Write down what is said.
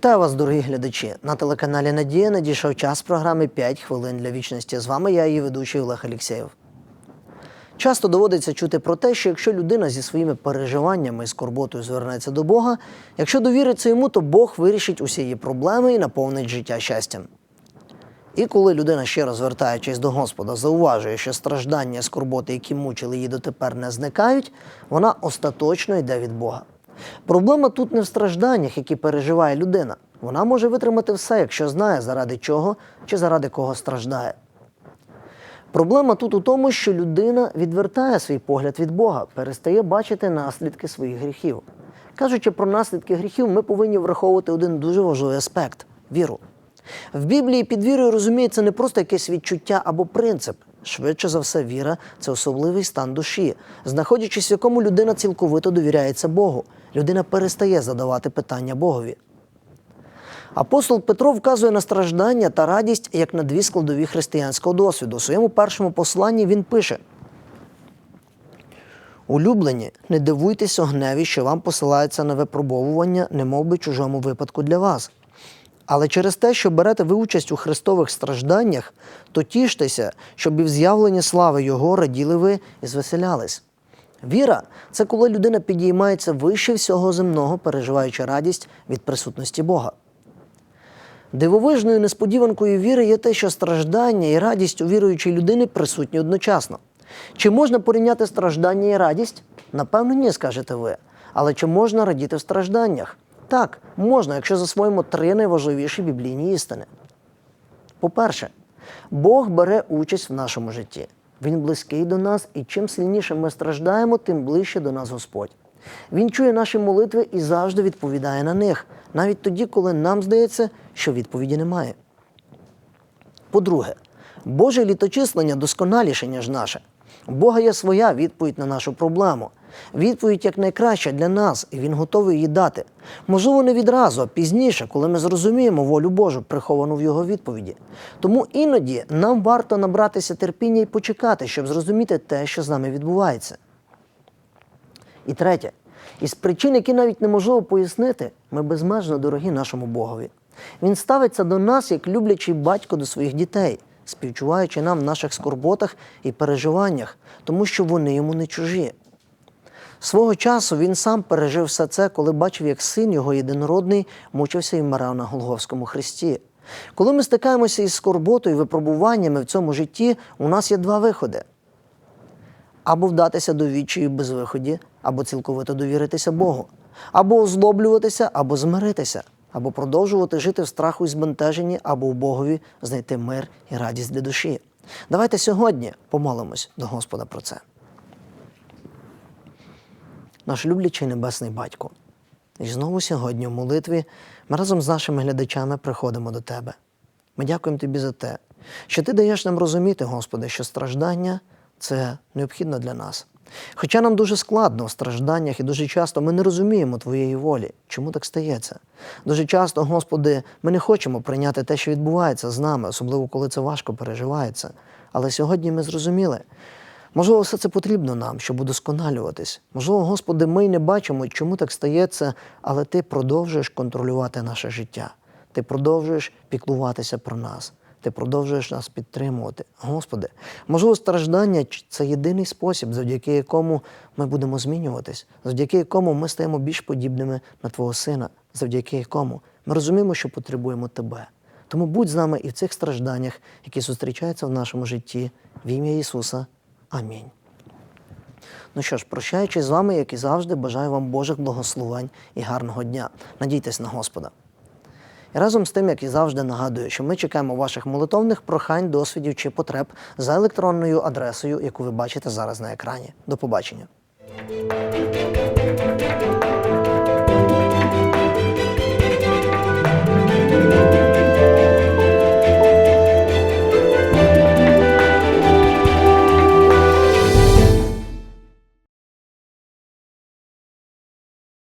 Вітаю вас, дорогі глядачі. На телеканалі Надія надійшов час програми «5 хвилин для вічності. З вами я, її ведучий Олег Алєксєєв. Часто доводиться чути про те, що якщо людина зі своїми переживаннями і скорботою звернеться до Бога, якщо довіриться йому, то Бог вирішить усі її проблеми і наповнить життя щастям. І коли людина щиро звертаючись до Господа, зауважує, що страждання скорботи, які мучили її дотепер, не зникають, вона остаточно йде від Бога. Проблема тут не в стражданнях, які переживає людина. Вона може витримати все, якщо знає, заради чого чи заради кого страждає. Проблема тут у тому, що людина відвертає свій погляд від Бога, перестає бачити наслідки своїх гріхів. Кажучи про наслідки гріхів, ми повинні враховувати один дуже важливий аспект віру. В Біблії під вірою розуміється не просто якесь відчуття або принцип. Швидше за все, віра це особливий стан душі, знаходячись в якому людина цілковито довіряється Богу. Людина перестає задавати питання Богові. Апостол Петро вказує на страждання та радість як на дві складові християнського досвіду. У своєму першому посланні він пише: Улюблені, не дивуйтесь огневі, що вам посилається на випробовування, немов би чужому випадку для вас. Але через те, що берете ви участь у Христових стражданнях, то тіштеся, щоб і в з'явленні слави Його раділи ви і звеселялись. Віра це коли людина підіймається вище всього земного, переживаючи радість від присутності Бога. Дивовижною несподіванкою віри є те, що страждання і радість у віруючої людини присутні одночасно. Чи можна порівняти страждання і радість? Напевно, ні, скажете ви. Але чи можна радіти в стражданнях? Так, можна, якщо засвоїмо три найважливіші біблійні істини. По-перше, Бог бере участь в нашому житті. Він близький до нас, і чим сильніше ми страждаємо, тим ближче до нас Господь. Він чує наші молитви і завжди відповідає на них, навіть тоді, коли нам здається, що відповіді немає. По-друге, Боже літочислення досконаліше, ніж наше. У Бога є своя відповідь на нашу проблему. Відповідь як найкраща для нас, і Він готовий її дати. Можливо, не відразу, а пізніше, коли ми зрозуміємо волю Божу, приховану в його відповіді. Тому іноді нам варто набратися терпіння і почекати, щоб зрозуміти те, що з нами відбувається. І третє, із причин, які навіть неможливо пояснити, ми безмежно дорогі нашому Богові. Він ставиться до нас як люблячий батько до своїх дітей, співчуваючи нам в наших скорботах і переживаннях, тому що вони йому не чужі. Свого часу він сам пережив все це, коли бачив, як син його єдинородний мучився і вмирав на Голговському хресті. Коли ми стикаємося із скорботою і випробуваннями в цьому житті, у нас є два виходи: або вдатися до відчаю без виході, або цілковито довіритися Богу, або озлоблюватися, або змиритися, або продовжувати жити в страху і збентеженні, або в Богові знайти мир і радість для душі. Давайте сьогодні помолимось до Господа про це наш люблячий небесний батько. І знову сьогодні в молитві ми разом з нашими глядачами приходимо до Тебе. Ми дякуємо Тобі за те, що Ти даєш нам розуміти, Господи, що страждання це необхідно для нас. Хоча нам дуже складно в стражданнях і дуже часто ми не розуміємо Твоєї волі. Чому так стається? Дуже часто, Господи, ми не хочемо прийняти те, що відбувається з нами, особливо коли це важко переживається. Але сьогодні ми зрозуміли, Можливо, все це потрібно нам, щоб удосконалюватись. Можливо, Господи, ми й не бачимо, чому так стається, але Ти продовжуєш контролювати наше життя. Ти продовжуєш піклуватися про нас. Ти продовжуєш нас підтримувати. Господи, можливо, страждання це єдиний спосіб, завдяки якому ми будемо змінюватись, завдяки якому ми стаємо більш подібними на Твого Сина, завдяки якому ми розуміємо, що потребуємо Тебе. Тому будь з нами і в цих стражданнях, які зустрічаються в нашому житті, в ім'я Ісуса. Амінь. Ну що ж, прощаючись з вами, як і завжди, бажаю вам Божих благословень і гарного дня. Надійтесь на Господа. І разом з тим, як і завжди, нагадую, що ми чекаємо ваших молитовних прохань, досвідів чи потреб за електронною адресою, яку ви бачите зараз на екрані. До побачення.